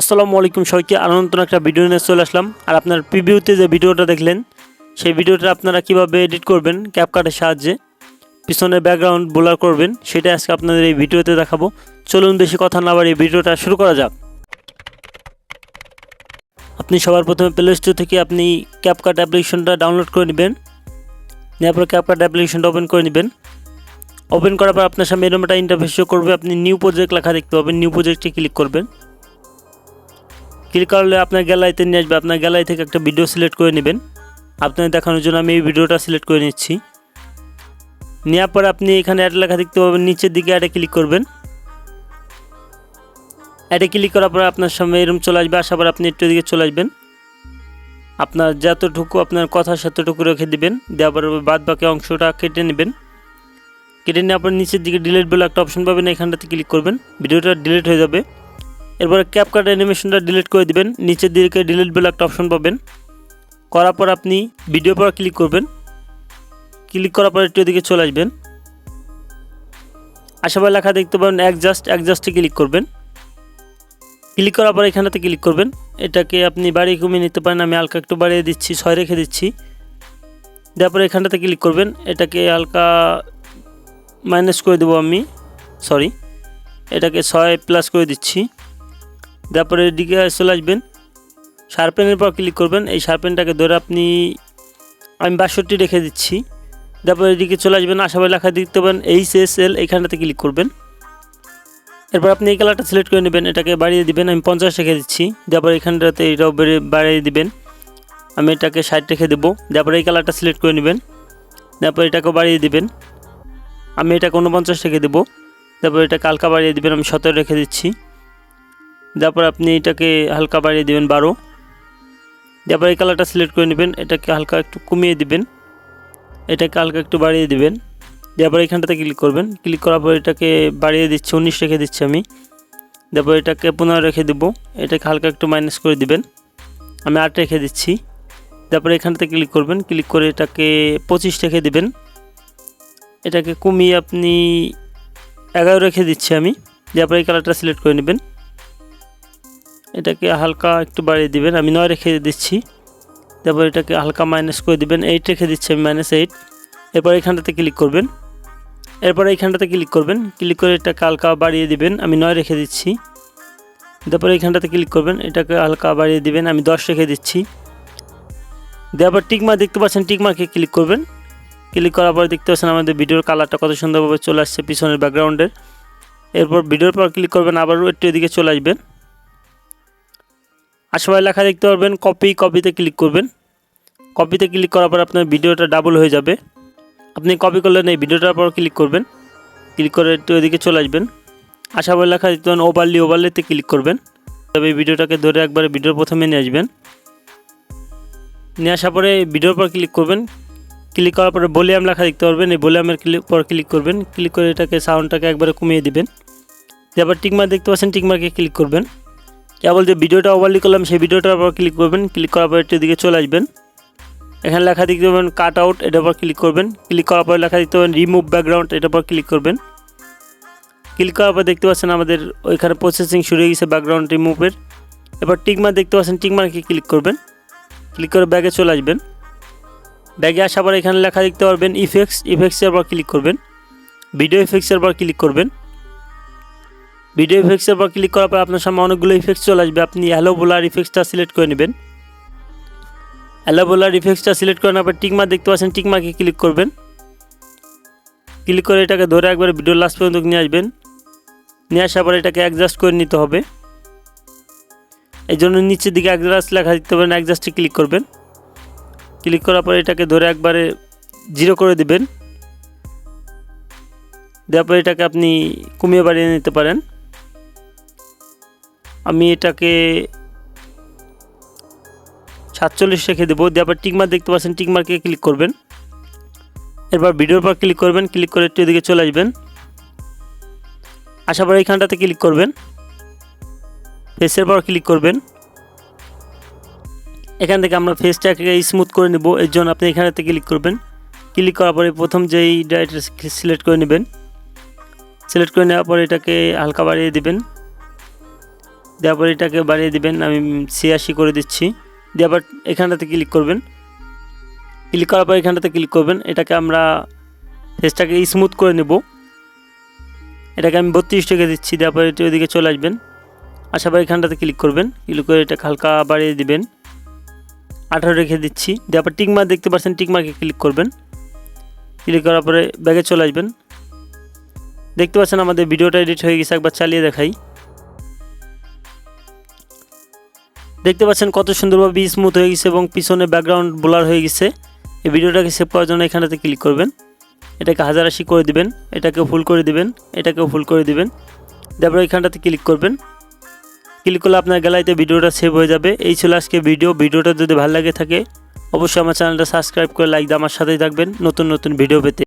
আসসালামু আলাইকুম সবাইকে আনন্দ একটা ভিডিও নিয়ে চলে আসলাম। আর আপনার প্রিভিউতে যে ভিডিওটা দেখলেন, সেই ভিডিওটা আপনারা কীভাবে এডিট করবেন ক্যাপকাটের সাহায্যে, পিছনে ব্যাকগ্রাউন্ড বোলার করবেন, সেটা আজকে আপনাদের এই ভিডিওতে দেখাবো। চলুন বেশি কথা না বাড়িয়ে ভিডিওটা শুরু করা যাক। আপনি সবার প্রথমে প্লে স্টোর থেকে আপনি ক্যাপকাট অ্যাপ্লিকেশনটা ডাউনলোড করে নেবেন। নেওয়ার পর ক্যাপকাট অ্যাপ্লিকেশনটা ওপেন করে নেবেন। ওপেন করার পর আপনার সামনে এরকম একটা ইন্টারফেস করবে। আপনি নিউ প্রজেক্ট লেখা দেখতে পাবেন। নিউ প্রজেক্টে ক্লিক করবেন। ক্লিক করলে আপনার গ্যালারিতে নিয়ে আসবে। আপনার গ্যালারি থেকে একটা ভিডিও সিলেক্ট করে নেবেন। আপনার দেখানোর জন্য আমি এই ভিডিওটা সিলেক্ট করে নিচ্ছি। নেওয়ার পর আপনি এখানে অ্যাড লেখা দেখতে পাবেন, নিচের দিকে অ্যাডে ক্লিক করবেন। অ্যাডে ক্লিক করার পর আপনার সামনে এরকম চলে আসবে। আসার পর আপনি একটু দিকে চলে আসবেন। আপনার যতটুকু আপনার কথা সেতটুকু রেখে দিবেন। দেওয়ার পর বাদ বাকি অংশটা কেটে নেবেন। কেটে নেওয়ার পর নিচের দিকে ডিলিট বলে একটা অপশন পাবেন। এখানটাতে ক্লিক করবেন। ভিডিওটা ডিলিট হয়ে যাবে। এরপরে ক্যাপকাট অ্যানিমেশনটা ডিলিট করে দিবেন। নিচের দিকে ডিলিট বলে একটা অপশন পাবেন। করার পর আপনি ভিডিও পর ক্লিক করবেন। ক্লিক করার পর একটু দিকে চলে আসবেন। আশেপাশে লেখা দেখতে পাবেন অ্যাডজাস্ট অ্যাডজাস্টে ক্লিক করবেন। ক্লিক করার পর এখানেতে ক্লিক করবেন। এটাকে আপনি বাড়িয়ে কমিয়ে নিতে পারেন। আমি হালকা একটু বাড়িয়ে দিচ্ছি, ছয় রেখে দিচ্ছি। দেওয়ার পরে এখানটাতে ক্লিক করবেন। এটাকে হালকা মাইনাস করে দেবো আমি। সরি এটাকে ছয় প্লাস করে দিচ্ছি। তারপরে এদিকে চলে আসবেন। শার্পেনের পর ক্লিক করবেন। এই শার্পেনটাকে ধরে আপনি, আমি বাষট্টি রেখে দিচ্ছি। তারপর এদিকে চলে আসবেন আশাবাই লেখা দেখতে পাবেন এইচ এস এল এইখানটাতে ক্লিক করবেন। এরপর আপনি এই কালারটা সিলেক্ট করে নেবেন, এটাকে বাড়িয়ে দিবেন। আমি পঞ্চাশ রেখে দিচ্ছি। তারপর এখানটাতে এটাও বেড়ে, বাড়িয়ে দিবেন। আমি এটাকে ষাট রেখে দেবো। তারপর এই কালারটা সিলেক্ট করে নেবেন। তারপর এটাকেও বাড়িয়ে দিবেন। আমি এটাকে উনপঞ্চাশ রেখে দেবো। তারপর এটা হালকা বাড়িয়ে দিবেন। আমি সতেরো রেখে দিচ্ছি। তারপর আপনি এটাকে হালকা বাড়িয়ে দেবেন বারো। তারপর এই কালারটা সিলেক্ট করে নেবেন, এটাকে হালকা একটু কমিয়ে দিবেন। এটাকে হালকা একটু বাড়িয়ে দিবেন। তারপর এখানটাতে ক্লিক করবেন। ক্লিক করার পর এটাকে বাড়িয়ে দিচ্ছি, উনিশ রেখে দিচ্ছি আমি। তারপর এটাকে পনেরো রেখে দেবো। এটাকে হালকা একটু মাইনাস করে দিবেন। আমি আট রেখে দিচ্ছি। তারপরে এখানটাতে ক্লিক করবেন। ক্লিক করে এটাকে পঁচিশ রেখে দিবেন। এটাকে কমিয়ে আপনি এগারো রেখে দিচ্ছি আমি। তারপরে এই কালারটা সিলেক্ট করে নেবেন। এটাকে হালকা একটু বাড়িয়ে দিবেন। আমি নয় রেখে দিচ্ছি। তারপর এটাকে হালকা মাইনাস করে দিবেন। এইট রেখে দিচ্ছি আমি মাইনাস এইট এরপর এখানটাতে ক্লিক করবেন। এরপর এইখানটাতে ক্লিক করবেন। ক্লিক করে এটাকে হালকা বাড়িয়ে দিবেন। আমি নয় রেখে দিচ্ছি। তারপর এইখানটাতে ক্লিক করবেন। এটাকে হালকা বাড়িয়ে দিবেন। আমি দশ রেখে দিচ্ছি। দেওয়ার পর টিকমার্ক দেখতে পাচ্ছেন টিকমার্কে ক্লিক করবেন। ক্লিক করার পর দেখতে পাচ্ছেন আমাদের ভিডিওর কালারটা কত সুন্দরভাবে চলে আসছে পিছনের ব্যাকগ্রাউন্ডের এরপর ভিডিওর পর ক্লিক করবেন। আবারও একটু এদিকে চলে আসবেন। আশেপাশে লেখা দেখতে পারবেন কপি কপিতে ক্লিক করবেন। কপিতে ক্লিক করার পর আপনার ভিডিওটা ডাবল হয়ে যাবে। আপনি কপি করলেন, এই ভিডিওটার পর ক্লিক করবেন। ক্লিক করে একটু এদিকে চলে আসবেন। আশাবাড়ি লেখা দেখতে পাবেন ওভারলি ওভারলিতে ক্লিক করবেন। তবে এই ভিডিওটাকে ধরে একবারে ভিডিওর প্রথমে নিয়ে আসবেন। নিয়ে আসার পরে ভিডিওর পর ক্লিক করবেন। ক্লিক করার পরে ভলিউম লেখা দেখতে পারবেন, এই ভলিউমের ক্লিক পর ক্লিক করবেন। ক্লিক করে এটাকে সাউন্ডটাকে একবারে কমিয়ে দিবেন। তারপর টিকমার্ক দেখতে পাচ্ছেন টিকমার্কে ক্লিক করবেন। কেবল যে ভিডিওটা ওভারলি করলাম, সেই ভিডিওটার উপর ক্লিক করবেন। ক্লিক করার পর একটু দিকে চলে আসবেন। এখানে লেখা দেখতে পাবেন কাট আউট এটার উপর ক্লিক করবেন। ক্লিক করার পর লেখা দেখতে পাবেন রিমুভ ব্যাকগ্রাউন্ড এটার উপর ক্লিক করবেন। ক্লিক করার পর দেখতে পাচ্ছেন আমাদের ওইখানে প্রসেসিং শুরু হয়ে গেছে ব্যাকগ্রাউন্ড রিমুভের এবার টিকমার্ক দেখতে পাচ্ছেন টিকমার্কে ক্লিক করবেন। ক্লিক করে ব্যাগে চলে আসবেন। ব্যাগে আসার পর এখানে লেখা দেখতে পারবেন ইফেক্টস ইফেক্টসের পর ক্লিক করবেন। ভিডিও ইফেক্টসের পর ক্লিক করবেন। ভিডিও ইফেক্টসের পর ক্লিক করার পর আপনার সামনে অনেকগুলো ইফেক্টস চলে আসবে। আপনি হ্যালো বোলার ইফেক্টসটা সিলেক্ট করে নেবেন। হ্যালো বোলার ইফেক্টসটা সিলেক্ট করে নেওয়ার পর টিকমার্ক দেখতে পাচ্ছেন, টিকমাকে ক্লিক করবেন। ক্লিক করে এটাকে ধরে একবার ভিডিও লাস্ট পর্যন্ত নিয়ে আসবেন। নিয়ে আসার পর এটাকে অ্যাডজাস্ট করে নিতে হবে। এই জন্য নিচের দিকে অ্যাডজাস্ট লেখা দেখতে পারেন অ্যাডজাস্টে ক্লিক করবেন। ক্লিক করার পর এটাকে ধরে একবারে জিরো করে দিবেন। দেওয়ার পর এটাকে আপনি কমিয়ে বাড়িয়ে নিতে পারেন। আমি এটাকে সাতচল্লিশ রেখে দেবো। দেওয়ার পর টিকমার্ক দেখতে পাচ্ছেন, টিকমার্কে ক্লিক করবেন। এরপর ভিডিওর পর ক্লিক করবেন ক্লিক করে একটু এদিকে চলে আসবেন। আসার পর এইখানটাতে ক্লিক করবেন। ফেসের পর ক্লিক করবেন। এখান থেকে আমরা ফেসটাকে স্মুথ করে নেব। এর জন্য আপনি এখানেতে ক্লিক করবেন। ক্লিক করার পরে প্রথম যেই ডাইরেক্ট সিলেক্ট করে নেবেন। সিলেক্ট করে নেওয়ার পরে এটাকে হালকা বাড়িয়ে দিবেন। দেওয়ার এটাকে বাড়িয়ে দিবেন, আমি ছিয়াশি করে দিচ্ছি। আবার এখানটাতে ক্লিক করবেন। ক্লিক করার পর এখানটাতে ক্লিক করবেন। এটাকে আমরা ফেসটাকে স্মুথ করে নেব। এটাকে আমি বত্রিশ টাকা দিচ্ছি দেওয়ার পর এটি ওইদিকে চলে আসবেন। আসার পর এখানটাতে ক্লিক করবেন। ক্লিক করে এটাকে হালকা বাড়িয়ে দিবেন। আঠারো রেখে দিচ্ছি। দেওয়ার পর টিকমার্ক দেখতে পাচ্ছেন, টিকমার্কে ক্লিক করবেন। ক্লিক করার পরে ব্যাগে চলে আসবেন। দেখতে পাচ্ছেন আমাদের ভিডিওটা এডিট হয়ে গেছে, একবার চালিয়ে দেখাই। দেখতে পাচ্ছেন কত সুন্দরভাবে স্মুথ হয়ে গেছে এবং পিছনে ব্যাকগ্রাউন্ড ব্লার হয়ে গেছে। এই ভিডিওটাকে সেভ করার জন্য এখানটাতে ক্লিক করবেন। এটাকে হাজার আশি করে দিবেন এটাকে ফুল করে দিবেন, এটাকেও ফুল করে দিবেন। তারপরে এখানটাতে ক্লিক করবেন। ক্লিক করলে আপনার গ্যালারিতে ভিডিওটা সেভ হয়ে যাবে। এই ছিল আজকে ভিডিও। ভিডিওটা যদি ভালো লাগে থাকে, অবশ্যই আমার চ্যানেলটা সাবস্ক্রাইব করে লাইক দিয়ে আমার সাথেই থাকবেন। নতুন নতুন ভিডিও পেতে।